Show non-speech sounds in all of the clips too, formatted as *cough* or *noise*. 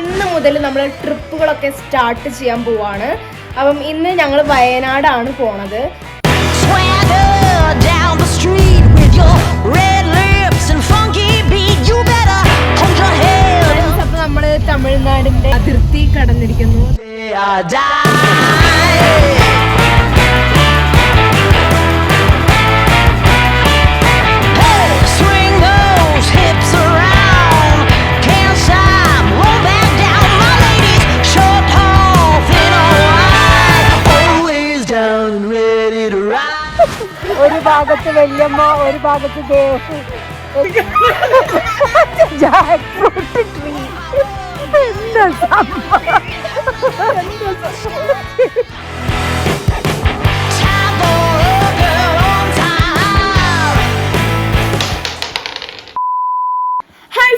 ഇന്ന് മുതൽ നമ്മൾ ട്രിപ്പുകളൊക്കെ സ്റ്റാർട്ട് ചെയ്യാൻ പോവാണ്. അപ്പം ഇന്ന് ഞങ്ങൾ വയനാടാണ് പോണത്. അപ്പൊ നമ്മൾ തമിഴ്നാടിന്റെ അതിർത്തി with ഭാഗത്ത് വല്യമ്മ ഒരു ഭാഗത്ത് ദേവ് ജാക്ക്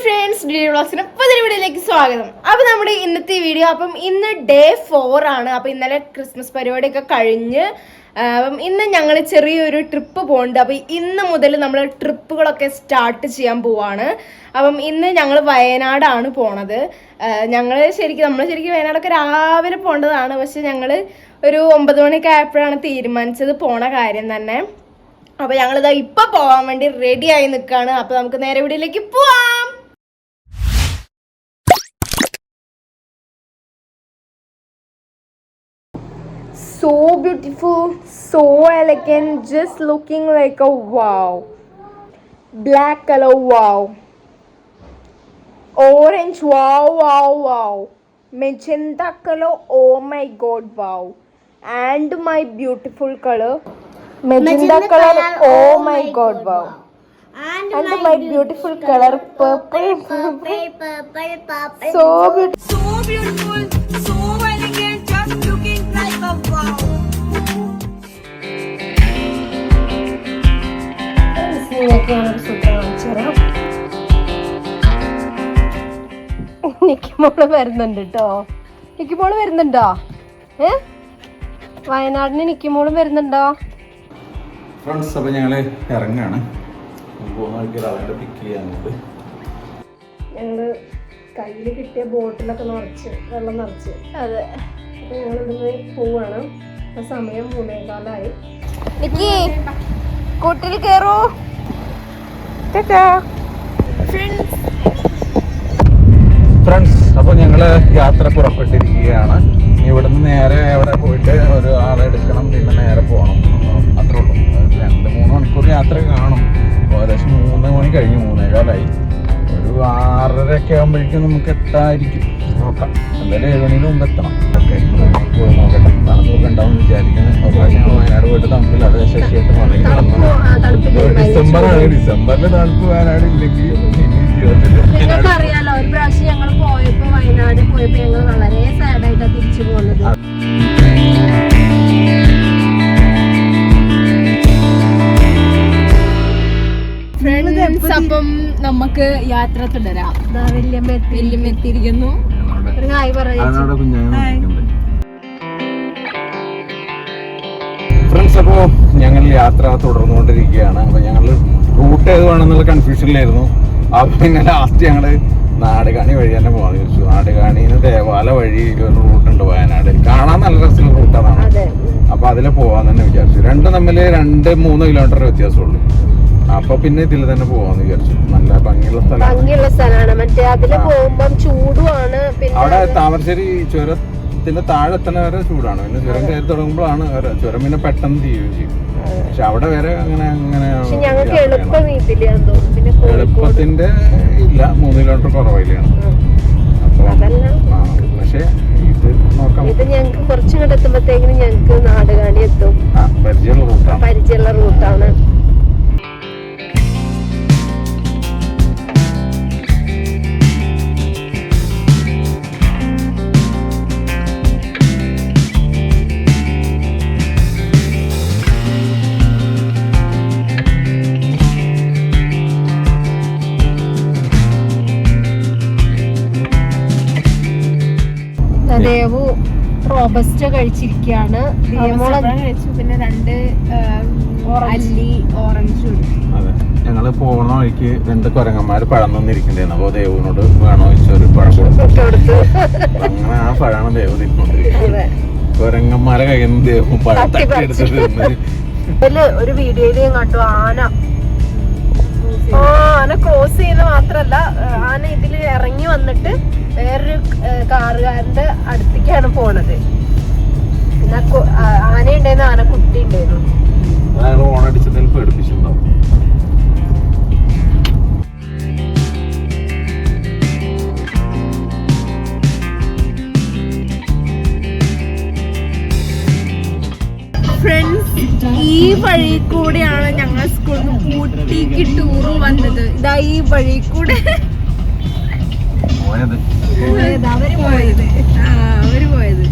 ഫ്രണ്ട്സ് ഡി വ്ളോഗ്സിന് പുതിയ വീഡിയോയിലേക്ക് സ്വാഗതം. അപ്പോൾ നമ്മുടെ ഇന്നത്തെ വീഡിയോ അപ്പം ഇന്ന് ഡേ ഫോർ ആണ്. അപ്പോൾ ഇന്നലെ ക്രിസ്മസ് പരിപാടിയൊക്കെ കഴിഞ്ഞ് അപ്പം ഇന്ന് ഞങ്ങൾ ചെറിയൊരു ട്രിപ്പ് പോകുന്നുണ്ട് അപ്പോൾ ഇന്ന് മുതൽ നമ്മൾ ട്രിപ്പുകളൊക്കെ സ്റ്റാർട്ട് ചെയ്യാൻ പോവാണ്. അപ്പം ഇന്ന് ഞങ്ങൾ വയനാടാണ് പോണത്. ഞങ്ങൾ ശരിക്കും നമ്മൾ ശരിക്കും വയനാടൊക്കെ രാവിലെ പോകേണ്ടതാണ് പക്ഷെ ഞങ്ങൾ ഒരു ഒമ്പത് മണിയൊക്കെ ആയപ്പോഴാണ് തീരുമാനിച്ചത് പോണ കാര്യം തന്നെ. അപ്പോൾ ഞങ്ങളിതാ ഇപ്പം പോകാൻ വേണ്ടി റെഡി ആയി നിൽക്കുകയാണ് അപ്പോൾ നമുക്ക് നേരെ വീട്ടിലേക്ക് പോവാം. So beautiful, so elegant, just looking like a wow. Black color, wow. Orange, wow, wow, wow. Magenta color, oh my god, wow. And my beautiful color, magenta, color, oh my god, wow. And, my, beautiful, color, purple, purple, so beautiful. So beautiful, so just നിങ്ങൾക്ക് ഞാനൊരു സൂത്രം കാണിച്ചു തരാം നിക്കിമോൾ വരുന്നുണ്ട് കേട്ടോ നിക്കിമോൾ വരുന്നുണ്ടോ? ഏ? വയനാടിന് നിക്കിമോളും വരുന്നുണ്ടോ? ഫ്രണ്ട്സ് അപ്പോൾ ഞങ്ങൾ ഇറങ്ങാണ്. പിക്ക് ചെയ്യാനുണ്ട് ഞങ്ങൾ കയ്യിൽ കിട്ടിയ ബോട്ടിലൊക്കെ നിറച്ച് വെള്ളം നിറച്ച്. അതെ. അപ്പൊ ഞങ്ങൾ ഇവിടുന്ന് പോവാണ്. ഇപ്പൊ സമയം മൂന്നേകാലായി. കൂട്ടിൽ കയറൂ ഫ്രണ്ട്സ് അപ്പോൾ ഞങ്ങൾ യാത്ര പുറപ്പെട്ടിരിക്കുകയാണ്. ഇവിടുന്ന് നേരെ അവിടെ പോയിട്ട് ഒരു ആളെ എടുക്കണം പിന്നെ നേരെ പോകണം അത്രേ ഉള്ളൂ. രണ്ട് മൂന്ന് മണിക്കൂർ യാത്ര കാണും. ഏകദേശം മൂന്ന് മണി കഴിഞ്ഞ് മൂന്നേകാലായി. ഒരു ആറരയൊക്കെ ആകുമ്പോഴേക്കും നമുക്ക് എത്തായിരിക്കും നോക്കാം. എന്തായാലും ഏഴ് മണിന് മുമ്പ് എത്തണം. ഓക്കെ. പോയി നോക്കട്ടെ. തണുപ്പൊക്കെ ഉണ്ടാവും വിചാരിക്കുന്നത് പ്രാവശ്യം വയനാട് പോയിട്ട് തണുപ്പില്ല. അത് ശശിയായിട്ട് മടങ്ങി ഡിസംബർ ഡിസംബറിൽ തണുപ്പ് വയനാട് ഇല്ലെങ്കിൽ നിങ്ങൾക്ക് അറിയാലോ ഒരു പ്രാവശ്യം ഞങ്ങൾ പോയപ്പോ വയനാട് പോയപ്പോ ഞങ്ങൾ വളരെ സാഡായിട്ടാണ് തിരിച്ചു പോകുന്നത് ഫ്രണ്ട്സ് അപ്പം നമുക്ക് യാത്ര തുടരാം. വല്യമ്മ എത്തി. എത്തിയിരിക്കുന്നു ഫ്രണ്ട്സ് അപ്പോ ഞങ്ങൾ യാത്ര തുടർന്നുകൊണ്ടിരിക്കുകയാണ്. അപ്പൊ ഞങ്ങൾ റൂട്ട് ഏത് വേണമെന്നുള്ള കൺഫ്യൂഷനിലായിരുന്നു അപ്പൊ പിന്നെ ലാസ്റ്റ് ഞങ്ങൾ നാടുകാണി വഴി തന്നെ പോകാൻ വിചാരിച്ചു. നാടുകാണിന്ന് ദേവാല വഴി ഒരു റൂട്ടുണ്ട് വയനാട്. കാണാൻ നല്ല രസമുള്ള റൂട്ടാണ് അപ്പൊ അപ്പോൾ അതിൽ പോകാൻ തന്നെ വിചാരിച്ചു. രണ്ടും തമ്മിൽ രണ്ട് മൂന്ന് കിലോമീറ്റർ വ്യത്യാസമുള്ളൂ. അപ്പോൾ പിന്നെ ഇതിൽ തന്നെ പോവാന്ന് വിചാരിച്ചു. നല്ല ഭംഗിയുള്ള സ്ഥലം ഭംഗിയുള്ള സ്ഥലമാണ്. മറ്റേ അതിൽ പോകുമ്പം ചൂടുമാണ് പിന്നെ അവിടെ താമരശ്ശേരി ചുരത്തിന്റെ താഴെ എത്തണ വരെ ചൂടാണ്. പിന്നെ ചുരം കയറി തുടങ്ങുമ്പോഴാണ് ചുരം പിന്നെ പെട്ടെന്ന് തീരുകയും ചെയ്യും. പക്ഷെ അവിടെ വരെ അങ്ങനെ അങ്ങനെ എളുപ്പത്തിന്റെ ഇല്ല. മൂന്ന് കിലോമീറ്റർ കുറവില്ലാണ് അപ്പൊ പക്ഷെ ഇത് നോക്കാം. ഇത് ഞങ്ങൾക്ക് കുറച്ചും കൂടെ എത്തുമ്പോഴത്തേക്കിനും ഞങ്ങൾക്ക് നാടുകാണി എത്തും. പരിചയമുള്ള റൂട്ടാണ്. പരിചയമുള്ള റൂട്ടാണ്. ദേവു റോബസ്റ്റ് കഴിച്ചിരിക്കുകയാണ് പിന്നെ രണ്ട് അല്ലി ഓറഞ്ച് അതെ. ഞങ്ങൾ പോകണ വഴിക്ക് രണ്ട് കുരങ്ങന്മാര് പഴം തന്നിരിക്കണ്ടായിരുന്നു അപ്പൊ ദേവുവിനോട് വേണോ ചോദിച്ചൊരു ഒരു പഴം *laughs* കൊടുത്തു. അങ്ങനെ ആ പഴമാണ് ദേവ് തിന്നുകൊണ്ടിരിക്കുന്നത്. അതെ. കുരങ്ങന്മാരെ കയ്യിൽ നിന്ന് ദേവം പഴം തട്ടി തട്ടി എടുത്ത് തിന്ന്. ഇതിൽ ഒരു വീഡിയോയിൽ കണ്ടു ആന. ആന ക്രോസ് ചെയ്യുന്ന മാത്രല്ല ആന ഇതിൽ ഇറങ്ങി വന്നിട്ട് വേറൊരു കാറുകാരന്റെ അടുത്തേക്കാണ് പോണത്. പിന്നെ ആന ഉണ്ടായിരുന്നു ആന കുട്ടി ഉണ്ടായിരുന്നു ഫ്രണ്ട്സ് ഈ വഴി കൂടെയാണ് ഞങ്ങൾ സ്കൂളിൽ നിന്ന് ഊട്ടിക്ക് ടൂർ വന്നത്. ഇതാ ഈ വഴി കൂടെ. അവർ പോയത്. ആ അവർ പോയത്.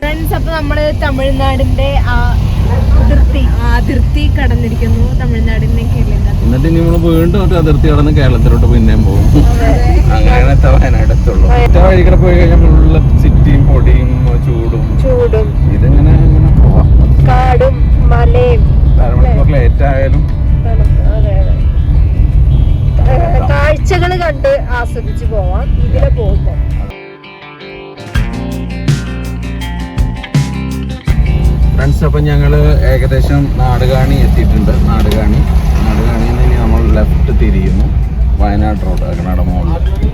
ഫ്രണ്ട്സ് അപ്പൊ നമ്മൾ തമിഴ്നാടിന്റെ ആ അതിർത്തി. കടന്നിരിക്കുന്നു തമിഴ്നാടിനെ കേരളത്തിന്റെ എന്നിട്ട് ഇനി നമ്മൾ വീണ്ടും ഒരു അതിർത്തി കടന്ന് കേരളത്തിലോട്ട് പിന്നെയും പോകും. അങ്ങനെയാണ് എത്ത വയനാട് എത്തുള്ളൂ ഒറ്റ വഴിക്കടെ പോയി കഴിഞ്ഞാൽ ഫുള്ള് സിറ്റിയും പൊടിയും ചൂടും. ചൂടും. ഇതെങ്ങനെ ഇങ്ങനെ പോവാം? കാടും മലയും. ലേറ്റ് ആയാലും. കാഴ്ചകൾ കണ്ട് ആസ്വദിച്ചു പോവാം. ഇതിലെ പോകുമ്പോ. ഫ്രണ്ട്സ് അപ്പം ഞങ്ങൾ ഏകദേശം നാടുകാണി എത്തിയിട്ടുണ്ട്. നാടുകാണി. നാടുകാണിയിൽ നിന്ന് നമ്മൾ ലെഫ്റ്റ് തിരിയുന്നു. വയനാട് റോഡ് കർണാടക മുകളിൽ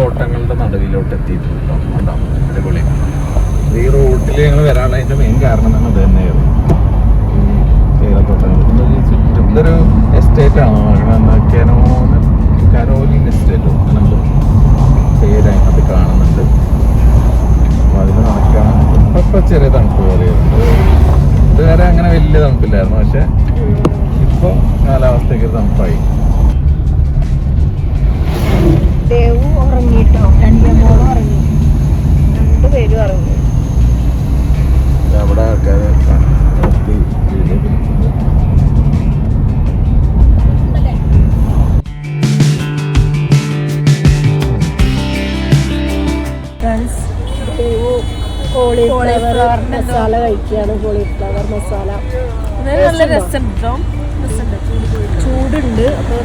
തേയിലത്തോട്ടങ്ങളുടെ നടുവിലോട്ട് എത്തിയിട്ടുണ്ട്? അടിപൊളി. ഈ റൂട്ടിൽ ഞങ്ങൾ വരാനുള്ളതിന്റെ മെയിൻ കാരണം തന്നെ ഇത് തന്നെയായിരുന്നു. ചുറ്റും ഇതൊരു എസ്റ്റേറ്റ് ആണോ? അങ്ങനെ കനോന് കരോലിൻ എസ്റ്റേറ്റോ അങ്ങനെ എന്തോ അത് കാണുന്നുണ്ട്. അപ്പോൾ അതിൽ നടക്കാൻ ഇപ്പൊ ചെറിയ തണുപ്പ് കയറിയുണ്ട് ഇതുവരെ അങ്ങനെ വലിയ തണുപ്പില്ലായിരുന്നു. പക്ഷെ ഇപ്പോൾ കാലാവസ്ഥയ്ക്ക് തണുപ്പായി. ദേവു ഉറങ്ങിട്ടോ? രണ്ടു മോളും ഉറങ്ങി. രണ്ടുപേരും ഉറങ്ങി. അവിടെ ആൾക്കാർ നിർത്തി കോളിഫ്ലവർ മസാല കഴിക്കുകയാണ്. കോളിഫ്ലവർ മസാല. നല്ല രസമുണ്ടോ. ചൂടുണ്ട്. അപ്പം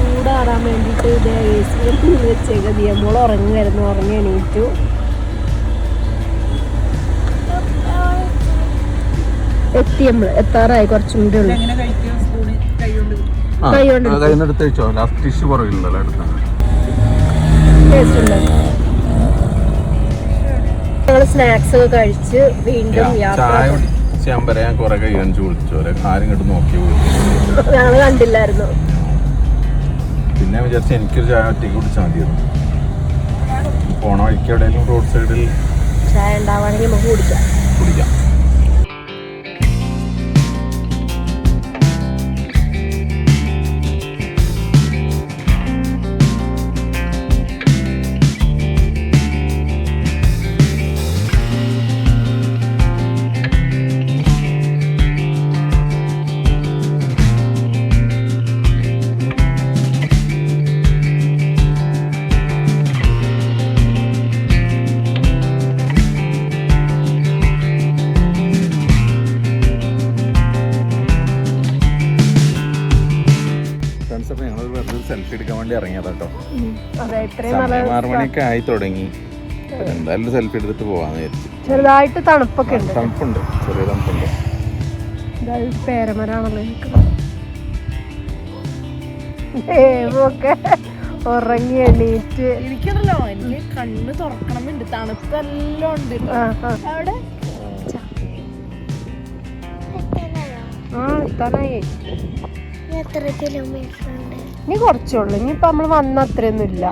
ചൂടാറാൻ വേണ്ടിയിട്ട് ഇത് എ സി വെച്ചേക്ക. നമ്മൾ ഉറങ്ങുമായിരുന്നു ഉറങ്ങി എണീറ്റു. എത്തി നമ്മൾ എത്താറായി. കുറച്ചും കൂടി ഉള്ളു. ഞങ്ങൾ സ്നാക്സ് ഒക്കെ കഴിച്ച് വീണ്ടും യാത്ര ഞാൻ കുറെ കൈ കാണിച്ചു കുടിച്ചു കാര്യം ഇങ്ങോട്ട് നോക്കി പോയി. ഞങ്ങൾ കണ്ടില്ലായിരുന്നു. പിന്നെ വിചാരിച്ചു എനിക്കൊരു ചായ ഒറ്റയ്ക്ക് കുടിച്ചാൽ മതിയായിരുന്നു. പോണ വഴിക്ക് എവിടെയെങ്കിലും റോഡ് സൈഡിൽ ചായ ഉണ്ടാവുകയാണെങ്കിൽ നമുക്ക് കുടിക്കാം. കുടിക്കാം. കേട്ടോ. സമയം ആറ് മണിയൊക്കെ ആയി തുടങ്ങി. എന്തായാലും സെൽഫി എടുത്തിട്ട് പോവാന്ന് വിചാരിച്ചു. ചെറുതായിട്ട് തണുപ്പൊക്കെ ഉണ്ട്. തണുപ്പുണ്ട്. ചെറിയ തണുപ്പുണ്ട്. ഉറങ്ങി എണീറ്റ്. എനിക്കതല്ലോ എനിക്ക് കണ്ണ് തുറക്കണമെന്നുണ്ട്. തണുപ്പെല്ലാം ഉണ്ട്. അവിടെ? ആ എത്താനായി. എത്ര കിലോമീറ്റർ ഉണ്ട് കുറച്ചേ ഉള്ളൂ. ഇനിയിപ്പൊ നമ്മൾ വന്ന അത്രയൊന്നും ഇല്ല.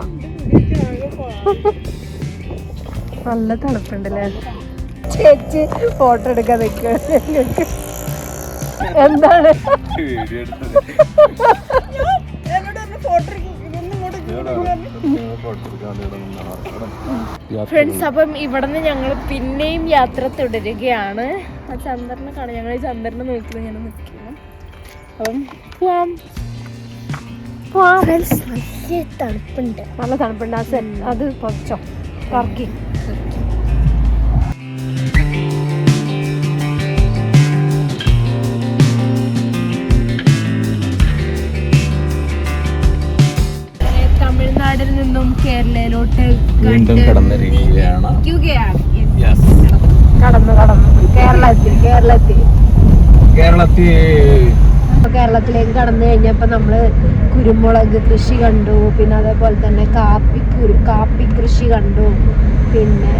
നല്ല തണുപ്പുണ്ടല്ലേ? ചേച്ചി ഫോട്ടോ എടുക്കാൻ നിൽക്കുക എന്താണ്? ഫ്രണ്ട്സ് അപ്പം ഇവിടുന്ന് ഞങ്ങൾ പിന്നെയും യാത്ര തുടരുകയാണ്. ആ ചന്ദ്രനെ കാണാം. ഞങ്ങൾ ഈ ചന്ദ്രനെ നോക്കി ഇങ്ങനെ നിൽക്കുന്നു അപ്പം പോവാം. ഫ്രണ്ട്സ് നല്ല തണുപ്പുണ്ട്. നല്ല തണുപ്പുണ്ട്. ആ സെറ്റ് അത് കുറച്ചോ കറക്കി തമിഴ്നാടിൽ നിന്നും കേരളയിലോട്ട് വീണ്ടും കടന്നിരിക്കുകയാണ്. കടന്നു കടന്നു. കേരളത്തിൽ കേരളത്തിൽ. കേരളത്തിൽ ഇപ്പൊ കേരളത്തിലേക്ക് കടന്നു കഴിഞ്ഞപ്പോ നമ്മൾ കുരുമുളക് കൃഷി കണ്ടു. പിന്നെ അതേപോലെ തന്നെ കാപ്പി കുരു കാപ്പി കൃഷി കണ്ടു. പിന്നെ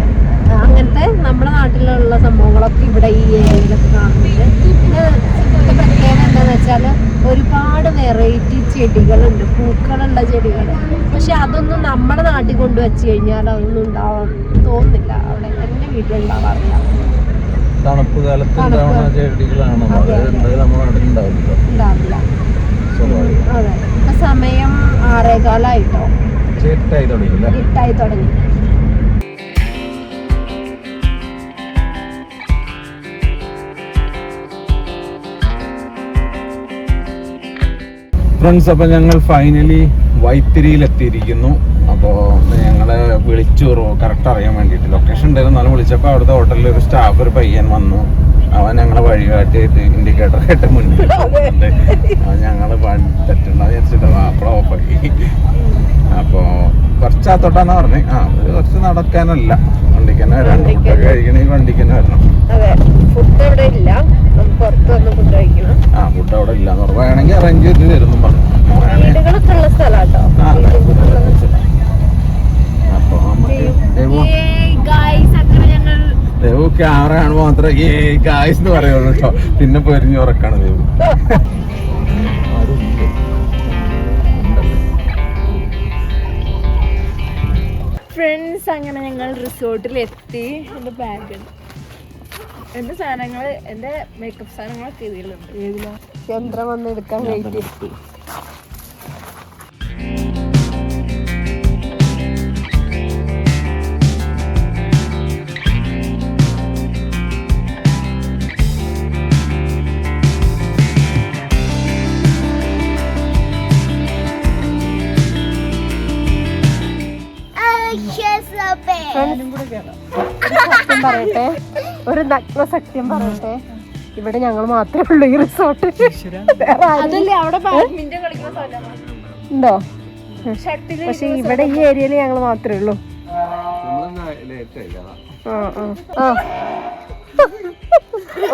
അങ്ങനത്തെ നമ്മുടെ നാട്ടിലുള്ള സംഭവങ്ങളൊക്കെ ഇവിടെ ഈ ഏരിയയിലൊക്കെ കാണുന്നുണ്ട്. പിന്നെ ഇവിടുത്തെ പ്രത്യേകത എന്താന്ന് വെച്ചാൽ ഒരുപാട് വെറൈറ്റി ചെടികളുണ്ട്. പൂക്കളുള്ള ചെടികൾ പക്ഷെ അതൊന്നും നമ്മുടെ നാട്ടിൽ കൊണ്ടുവച്ച് കഴിഞ്ഞാൽ അതൊന്നും ഉണ്ടാവാൻ തോന്നുന്നില്ല. അവിടെ എന്റെ വീട്ടിലുണ്ടാവാറില്ല. തണുപ്പ് കാലത്ത്. ഉണ്ടാവുന്ന ചെടികളാണ്? നമ്മുടെ നാട്ടിൽ ഉണ്ടാവില്ല. സമയം ആറേകാലായിട്ടോ. ചെട്ടായി തുടങ്ങി ഇട്ടായി തുടങ്ങി. ഫ്രണ്ട്സ് അപ്പൊ ഞങ്ങൾ ഫൈനലി വൈത്തിരിയിൽ എത്തിയിരിക്കുന്നു അപ്പോൾ വിളിച്ചു കറക്റ്റ് അറിയാൻ വേണ്ടിയിട്ട് ലൊക്കേഷൻ ഉണ്ടായിരുന്നു എന്നാലും വിളിച്ചപ്പോൾ അവിടുത്തെ ഹോട്ടലിൽ ഒരു സ്റ്റാഫ് ഒരു പയ്യൻ വന്നു. അവൻ ഞങ്ങളെ വഴി വഴികാട്ടിയിട്ട് ഇൻഡിക്കേറ്റർ ആയിട്ട് മുന്നിൽ *laughs* അവൻ ഞങ്ങൾ തെറ്റുണ്ടെന്ന് വിചാരിച്ചിട്ട്. അപ്പോൾ ഓഫാക്കി അപ്പോൾ കുറച്ചാത്തോട്ടാന്ന് പറഞ്ഞു. ആ ഒരു കുറച്ച് നടക്കാനല്ല. വണ്ടിക്ക് തന്നെ വരാം ഫുഡൊക്കെ കഴിക്കണമെങ്കിൽ വണ്ടിക്ക് തന്നെ വരണം. ഫുഡ് ഇല്ല. പുറത്ത് വന്ന് ഫുഡ് കഴിക്കണം. ആ ഫുഡ് അവിടെ ഇല്ലാന്ന് പറഞ്ഞു. വേണമെങ്കിൽ അറേഞ്ച് ചെയ്ത് തരുന്നു പറഞ്ഞു. വീടുകളൊക്കെ ഉള്ള നമുക്ക് ദേവു ക്യാമറ കാണുമ്പോ മാത്രം ഏ ഗായ്സ് എന്ന് പറയുള്ളൂ കേട്ടോ പിന്നെ പൊരിഞ്ഞ് ഉറക്കാണ് ദേവു. ഫ്രണ്ട്സ് അങ്ങനെ ഞങ്ങൾ റിസോർട്ടിൽ എത്തി എന്റെ ബാഗ് എന്റെ സാധനങ്ങൾ എന്റെ മേക്കപ്പ് സാധനങ്ങളൊക്കെ ഇതിലുണ്ട് ഏതിലാ? യന്ത്രം വന്ന് എടുക്കാൻ വെയിറ്റ് സത്യം പറയട്ടെ? ഒരു നഗ്ന സത്യം പറയട്ടെ? ഇവിടെ ഞങ്ങൾ മാത്രമേ ഉള്ളൂ ഈ റിസോർട്ട് ഉണ്ടോ? പക്ഷെ ഇവിടെ ഈ ഏരിയയിൽ ഞങ്ങൾ മാത്രമേ ഉള്ളൂ.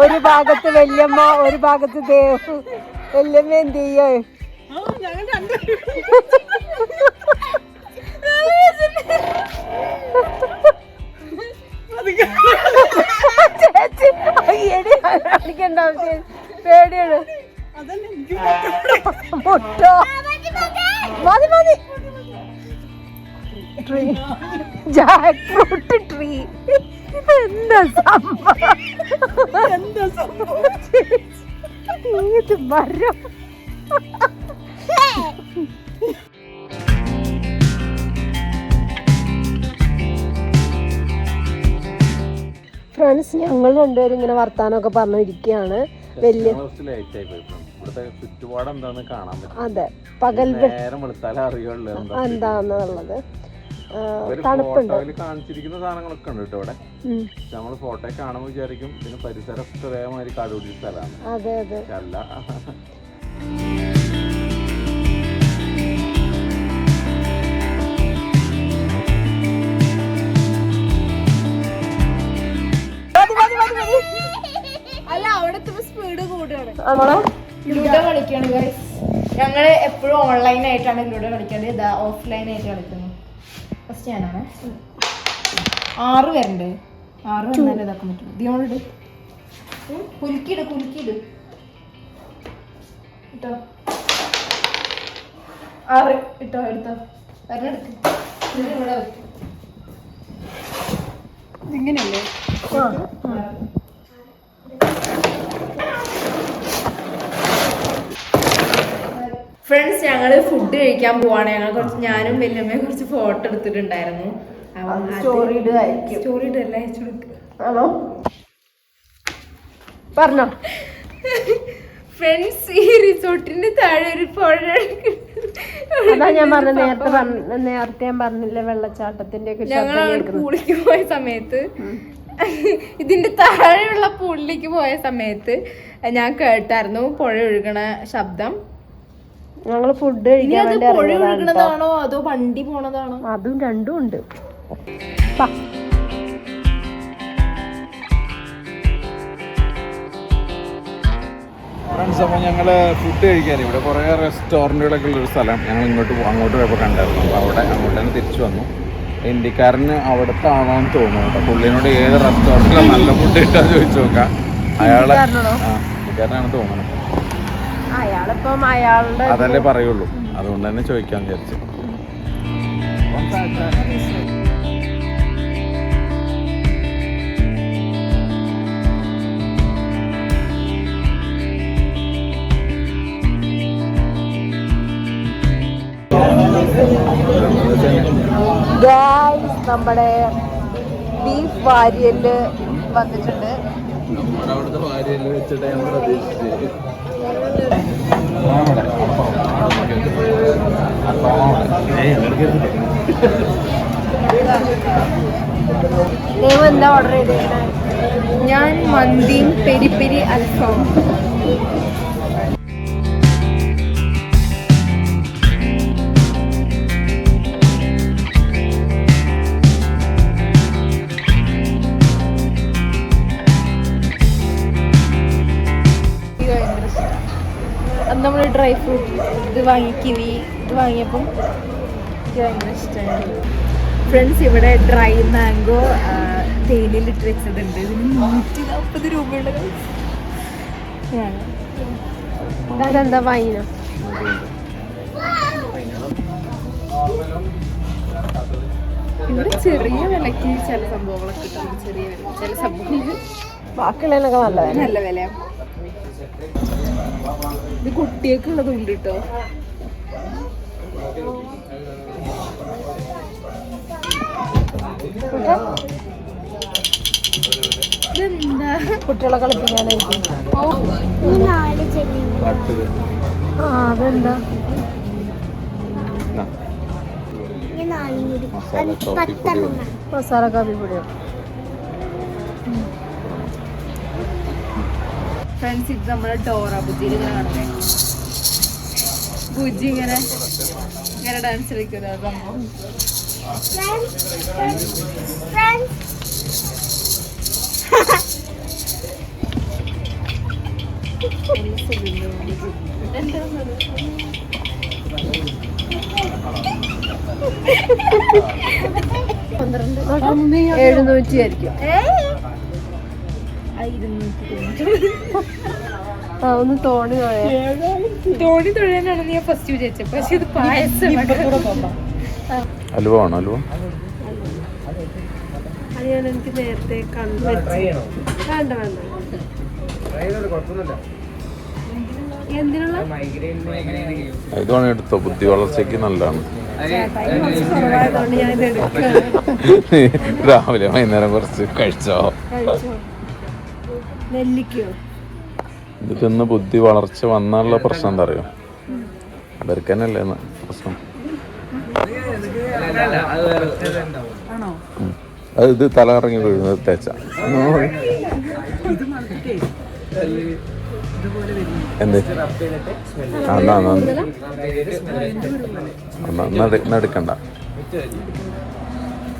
ഒരു ഭാഗത്ത് വല്യമ്മ ഒരു ഭാഗത്ത് ദേവ്. വല്യമ്മ എന്ത് ചെയ്യേ? അയ്യടി കാണിക്കണ്ട ആവശ്യം. പേടിയാണ്. മുട്ടോ. മതി മതി. ട്രീ ജാക്ക് ഫ്രൂട്ട് ട്രീ എന്താ സംഭവം? എന്താ ഇത് മരം. ഫ്രണ്ട്സ് ഞങ്ങൾ രണ്ടുപേരും ഇങ്ങനെ വർത്താനമൊക്കെ വലിയ ചുറ്റുപാട് കാണാൻ പറ്റും അതെ പകൽ എന്താന്നുള്ളത് ഫോട്ടോയിൽ കാണിച്ചിരിക്കുന്ന സാധനങ്ങളൊക്കെ ഉണ്ട് കേട്ടോ ഇവിടെ. നമ്മൾ ഫോട്ടോ കാണുമ്പോൾ വിചാരിക്കും പിന്നെ പരിസരം ഒരേമാതിരി കാടുപിടി സ്ഥലമാണ്. അല്ല. *laughs* സ്പീഡ് ലൂഡോ കളിക്കാണ് ഗൈസ് ഞങ്ങൾ എപ്പോഴും ഓൺലൈൻ ആയിട്ടാണ് ലൂഡോ കളിക്കേണ്ടത് ഇതാ ഓഫ്ലൈൻ ആയിട്ട് കളിക്കുന്നു. ഫസ്റ്റ് ഞാനാണ്. ആറ് പേരുണ്ട്. ആറ് വന്നാലേ ഇതാക്കാൻ പറ്റും ഇതിനോട് കുലുക്കിട് കുലുക്കിട് കേട്ടോ ആറ്. ഇട്ടോ എടുത്തോ. ഒരെണ്ണെടുക്ക്. ഇത് ഇവിടെ. ഇങ്ങനെയല്ലേ ഫ്രണ്ട്സ് ഞങ്ങൾ ഫുഡ് കഴിക്കാൻ പോവാണ്. ഞങ്ങൾ കുറച്ച് ഞാനും വല്യമ്മയും കുറച്ച് ഫോട്ടോ എടുത്തിട്ടുണ്ടായിരുന്നു. സ്റ്റോറി സ്റ്റോറി ഇടല്ലേ? ആണോ? പറഞ്ഞോ. ഫ്രണ്ട്സ് ഈ റിസോർട്ടിന്റെ താഴെ ഒരു പുഴ അതാ ഞാൻ പറഞ്ഞ നേരത്തെ പറഞ്ഞ നേരത്തെ ഞാൻ പറഞ്ഞില്ലേ വെള്ളച്ചാട്ടത്തിന്റെ ഞങ്ങൾ പൂളിലേക്ക് പോയ സമയത്ത് ഇതിന്റെ താഴെയുള്ള പൂളിലേക്ക് പോയ സമയത്ത് ഞാൻ കേട്ടായിരുന്നു പുഴ ഒഴുകണ ശബ്ദം. ഞങ്ങൾ ഫുഡ് കഴിക്കാൻ വേണ്ടി ഇറങ്ങിയതാണ് അതോ വണ്ടി പോണതാണോ? അതും രണ്ടും ഉണ്ട്. ഫ്രണ്ട്സ് അപ്പോൾ ഞങ്ങൾ ഫുഡ് കഴിക്കാൻ ഇവിടെ കുറേ റെസ്റ്റോറന്റുകളൊക്കെ ഉള്ളൊരു സ്ഥലം. ഞങ്ങൾ ഇങ്ങോട്ട് അങ്ങോട്ട് പോയപ്പോൾ കണ്ടായിരുന്നു. അപ്പോൾ അവിടെ അങ്ങോട്ട് തന്നെ തിരിച്ചു വന്നു. ഇന്ത്യക്കാരന് അവിടുത്തെ ആണോന്ന് തോന്നുന്നു കേട്ടോ. പുള്ളിനോട് ഏത് റെസ്റ്റോറന്റിലാണ് നല്ല ഫുഡ് കിട്ടാന്ന് ചോദിച്ചു നോക്കാം. അയാളെ ആ ഇന്ത്യക്കാരനാണ് തോന്നുന്നത് അയാളിപ്പം അയാളുടെ അതല്ലേ പറയുള്ളൂ. അതുകൊണ്ട് തന്നെ ചോദിക്കാൻ വിചാരിച്ചു. ഗായ്സ് നമ്മുടെ ബീഫ് വാരിയൽ വന്നിട്ടുണ്ട്. അവിടുത്തെ ഭാര്യയിൽ വെച്ചിട്ട് ഞാൻ പ്രതീക്ഷിച്ചു. ഞാൻ മന്തിയും പെരി പെരി ഡ്രൈ ഫ്രൂട്ട് ഇത് വാങ്ങി കിവി ഇത് വാങ്ങിയപ്പം എനിക്ക് ഭയങ്കര ഇഷ്ടമായി ഫ്രണ്ട്സ് ഇവിടെ ഡ്രൈ മാംഗോ തേയിലിട്ട് വെച്ചതുണ്ട്. ഇതിന് നൂറ്റി നാൽപ്പത് രൂപയുള്ള അതെന്താ വൈന? ഇവിടെ ചെറിയ വിലക്ക് ചില സംഭവങ്ങളൊക്കെ കിട്ടും. ചെറിയ വില ചില സംഭവങ്ങൾ ബാക്കിയുള്ളതിനൊക്കെ നല്ല വില നല്ല വില ഇത് കുട്ടിയൊക്കെ ഉള്ളതുണ്ട് കേട്ടോ. കുട്ടികളെ കളിപ്പിക്കാനായിരിക്കും ഈ നാല് ചെല്ലി ആ അതെന്താ? മസാല കാപ്പി പൊടിയോ? ഫ്രണ്ട്സ് ഇത് നമ്മുടെ ഡോറ ബുജിയിൽ ഇങ്ങനെ കാണുന്നത് ബുജി ഇങ്ങനെ ഇങ്ങനെ ഡാൻസ് കളിക്കുന്ന സംഭവം? എഴുന്നൂറ്റി ആയിരിക്കും. ഒന്ന് തോണി തോണി തൊഴിലാനാണ് ഞാൻ ഫസ്റ്റ് വിചാരിച്ചത്. പക്ഷെ ഇത് പായസം അലുവ ആണോ അലുവ? അത് ഞാൻ എനിക്ക് നേരത്തെ കണ്ടു വേണ്ട വേണ്ട എന്തിനുള്ള? ഇതാണ് എടുത്തോ ബുദ്ധി വളർച്ചയ്ക്ക് നല്ലതാണ്. *laughs* രാവിലെ വൈകുന്നേരം കുറച്ച് കഴിച്ചോ. കഴിച്ചോ നെല്ലിക്കയോ? ഇത് തിന്ന് ബുദ്ധി വളർച്ച വന്നാലുള്ള പ്രശ്നം എന്താ അറിയോ? അവർക്ക് തന്നെയല്ലേ പ്രശ്നം. അത് ഇത് തല ഇറങ്ങി വീഴുന്നത് തേച്ച. എന്ത്? എന്നാ എടുക്കണ്ട.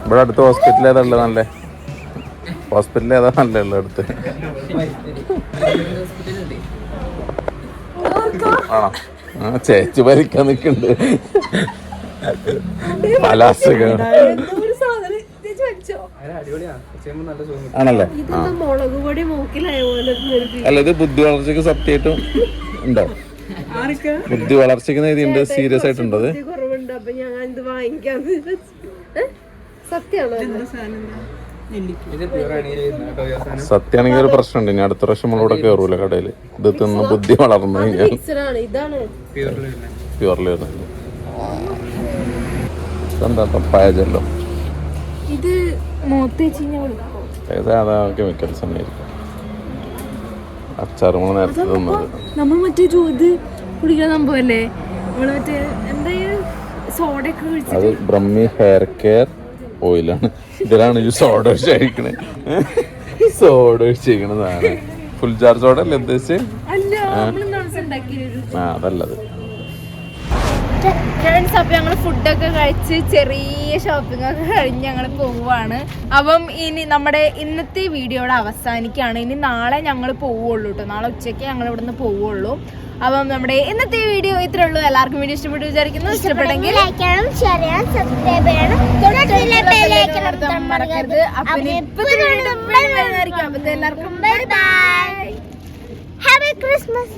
ഇവിടെ അടുത്ത ഹോസ്പിറ്റൽ ഏതാ ഉള്ളത് നല്ലേ? ഹോസ്പിറ്റൽ ഏതാ നല്ല അടുത്ത് ആണോ? ആ ചേച്ചി ഭരിക്കാൻ നിൽക്കുന്നുണ്ട്. പല അസുഖം ആണല്ലേ അല്ല ഇത് ബുദ്ധി വളർച്ചയ്ക്ക് സത്യമായിട്ടും ഉണ്ടോ? ബുദ്ധി വളർച്ചയ്ക്ക് ഇതിന്റെ സീരിയസ് ആയിട്ടുണ്ടോ അത് കുറവുണ്ട്. സത്യാണെങ്കിൽ ഒരു പ്രശ്നമുണ്ട്. ഇനി അടുത്ത പ്രാവശ്യം നമ്മളിവിടെ കയറൂല കടയിൽ ഇത് തിന്ന് ബുദ്ധി വളർന്നു കഴിഞ്ഞാൽ. വരുന്നത് പപ്പായ ഇത് സാധാ കെമിക്കൽസ് തന്നെ അച്ചാർ നമ്മൾ നേരത്തെ തിന്നത് നമ്മൾ മറ്റേ ഇത് കുടിക്കുന്ന സംഭവല്ലേ? നമ്മൾ മറ്റേ എന്താ സോഡയൊക്കെ കഴിച്ച് അത് ബ്രഹ്മി ഹെയർ കെയർ ഓയിലാണ് ഇതിലാണ് ഈ സോഡ ഒഴിച്ച് കഴിക്കണേ സോഡ ഒഴിച്ച് കഴിക്കണതാണ് ഫുൾ ചാർജ് സോഡ അല്ലേ ഉദ്ദേശിച്ച്? അല്ല നമ്മൾ ദിവസം ഉണ്ടാക്കിയൊരു ആ അതല്ലത്. ഫ്രണ്ട്സ് അപ്പൊ ഞങ്ങൾ ഫുഡൊക്കെ കഴിച്ച് ചെറിയ ഷോപ്പിംഗ് ഒക്കെ കഴിഞ്ഞ് ഞങ്ങൾ പോവാണ്. അപ്പം ഇനി നമ്മുടെ ഇന്നത്തെ വീഡിയോയുടെ അവസാനിക്കാണ് ഇനി നാളെ ഞങ്ങൾ പോവുള്ളൂ കേട്ടോ നാളെ ഉച്ചയ്ക്ക് ഞങ്ങൾ ഇവിടുന്ന് പോവുള്ളൂ അപ്പം നമ്മുടെ ഇന്നത്തെ വീഡിയോ ഇത്രേ ഉള്ളൂ. എല്ലാവർക്കും വീഡിയോ ഇഷ്ടപ്പെട്ടു വിചാരിക്കുന്നു. ഇഷ്ടപ്പെട്ടെങ്കിൽ മറക്കരുത്. അപ്പം എല്ലാവർക്കും ബൈ ബൈ ഹാപ്പി ക്രിസ്മസ്